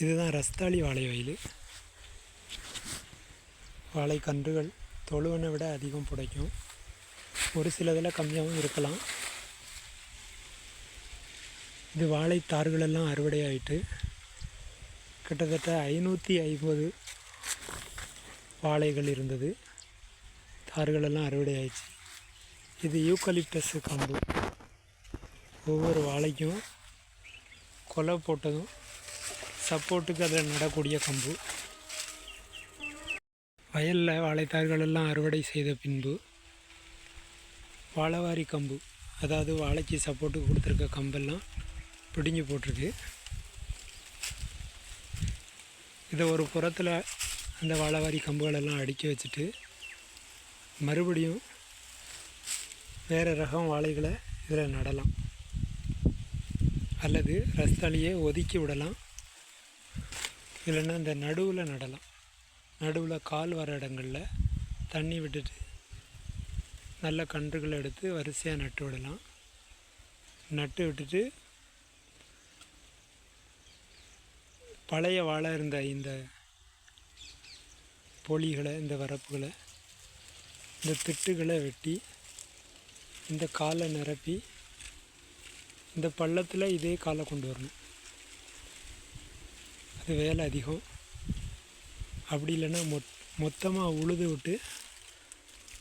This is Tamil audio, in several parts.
இதுதான் ரஸ்தாளி வாழை வயல். வாழைக்கன்றுகள் தொழுவனை விட அதிகம் பிடிக்கும். ஒரு சிலதில் கம்மியாகவும் இருக்கலாம். இது வாழைத்தார்களெல்லாம் அறுவடை ஆயிட்டு கிட்டத்தட்ட ஐநூற்றி ஐம்பது வாழைகள் இருந்தது. தார்களெல்லாம் அறுவடை ஆயிடுச்சு இது யூக்கலிப்டஸ் கம்பு. ஒவ்வொரு வாழைக்கும் கொலை போட்டதும் சப்போர்ட்டுக்கு அதில் நடக்கூடிய கம்பு. வயலில் வாழைத்தார்கள் எல்லாம் அறுவடை செய்த பின்பு வாழைவாரி கம்பு அதாவது வாழைக்கு சப்போர்ட்டுக்கு கொடுத்துருக்க கம்பெல்லாம் பிடிஞ்சு போட்டிருக்கு. இதை ஒரு புறத்தில் அந்த வாழைவாரி கம்புகளெல்லாம் அடுக்கி வச்சுட்டு மறுபடியும் வேறு ரகம் வாழைகளை இதில் நடலாம். அல்லது ரஸ்தாலியே ஒதுக்கி விடலாம். இல்லைன்னா இந்த நடுவில் நடலாம். நடுவில் கால் வர இடங்களில் தண்ணி விட்டுட்டு நல்ல கன்றுகளை எடுத்து வரிசையாக நட்டு விடலாம். நட்டு விட்டுட்டு பழைய வாழை இருந்த இந்த பொலிகளை இந்த வரப்புகளை இந்த திட்டுகளை வெட்டி இந்த காலை நிரப்பி இந்த பள்ளத்தில் இதே காலை கொண்டு வரணும். அது வேலை அதிகம். அப்படி இல்லைன்னா மொத் மொத்தமாக உழுது விட்டு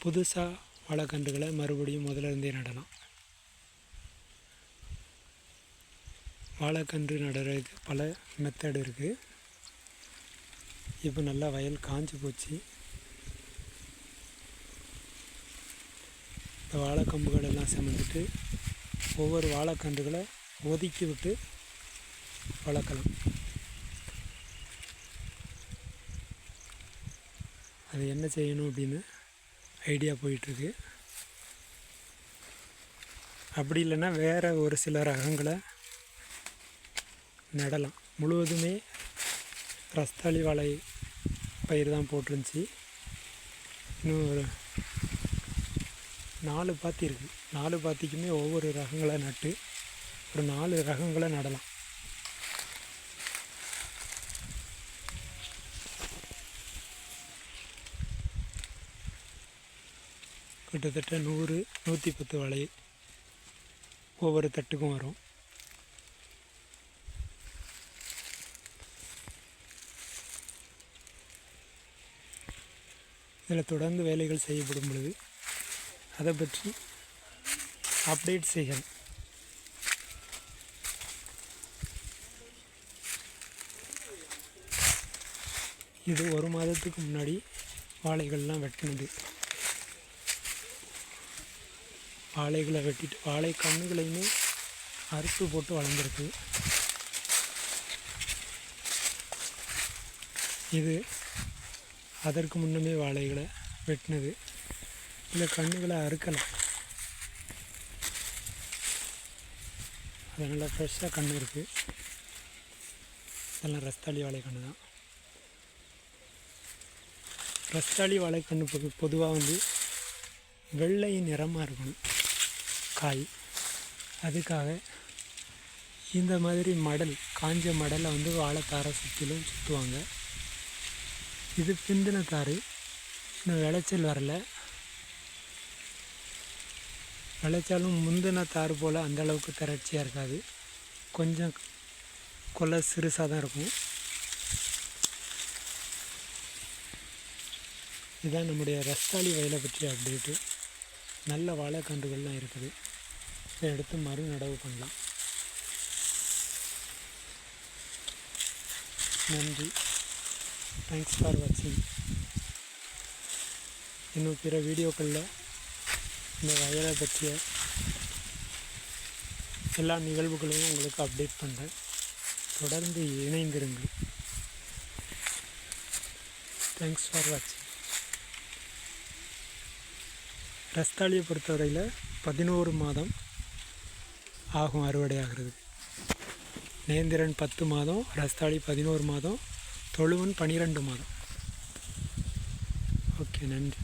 புதுசாக வாழைக்கன்றுகளை மறுபடியும் முதல்ல இருந்தே நடலாம் வாழைக்கன்று நடுறதுக்கு பல மெத்தட் இருக்குது இப்போ நல்லா வயல் காஞ்சி போச்சு. இந்த வாழைக்கம்புகள் எல்லாம் செமந்துட்டு ஒவ்வொரு வாழைக்கன்றுகளை ஒதுக்கி விட்டு வளர்க்கலாம். அது என்ன செய்யணும் அப்படின்னு ஐடியா போயிட்டுருக்கு. அப்படி இல்லைன்னா வேறு ஒரு சில ரகங்களை நடலாம். முழுவதுமே ரஸ்தாளி வாழை பயிர் தான் போட்டிருந்துச்சி. இன்னும் ஒரு நாலு பாத்தி இருக்குது நாலு பாத்திக்குமே ஒவ்வொரு ரகங்களை நட்டு ஒரு நாலு ரகங்களை நடலாம். கிட்டத்தட்ட நூறு நூற்றி பத்து வலை ஒவ்வொரு தட்டுக்கும் வரும். இதில் தொடர்ந்து வேலைகள் செய்யப்படும் பொழுது அதை பற்றி அப்டேட் செய்கிறேன். இது ஒரு மாதத்துக்கு முன்னாடி வாழைகள்லாம் வெட்டினது. வாழைகளை வெட்டிட்டு வாழை கண்ணுகளையுமே அறுப்பு போட்டு வளர்ந்துருக்கு. இது அதற்கு முன்னமே வாழைகளை வெட்டினது. இல்லை கண்ணுகளை அறுக்கலாம். அதனால் ஃப்ரெஷ்ஷாக கண்ணு இருக்குது இதெல்லாம் ரஸ்தாளி வாழைக்கண்ணு தான். ரஸ்தாளி வாழைக்கண்ணு பொது பொதுவாக வந்து வெள்ளை நிறமாக இருக்கணும். காய். அதுக்காக இந்த மாதிரி மடல் காஞ்ச மடலை வந்து வாழைத்தாரை சுற்றிலும் சுற்றுவாங்க இது பிந்தின தார். இன்னும் விளைச்சல் வரல. விளைச்சாலும் முந்தின தார் போல் அந்தளவுக்கு திரட்சியாக இருக்காது. கொஞ்சம் கொலை சிறுசாக தான் இருக்கும். இதுதான் நம்முடைய ரஸ்தாலி வயலை பற்றிய அப்டேட்டு நல்ல வாழைக்கன்றுகள்லாம் இருக்குது. எடுத்து மறு நடவு பண்ணலாம். நன்றி. தேங்க்ஸ் ஃபார் வாட்சிங் இன்னும் பிற வீடியோக்களில் இந்த வயலை பற்றிய எல்லா நிகழ்வுகளையும் உங்களுக்கு அப்டேட் பண்ணுறேன் தொடர்ந்து இணைந்திருங்கள். தேங்க்ஸ் ஃபார் வாட்சிங் ரஸ்தாலியை பொறுத்தவரையில் பதினோரு மாதம் ஆகும் அறுவடை ஆகிறது நேந்திரன் பத்து மாதம் ரஸ்தாளி பதினோரு மாதம் தொழுவன் பன்னிரெண்டு மாதம். ஓகே நன்றி.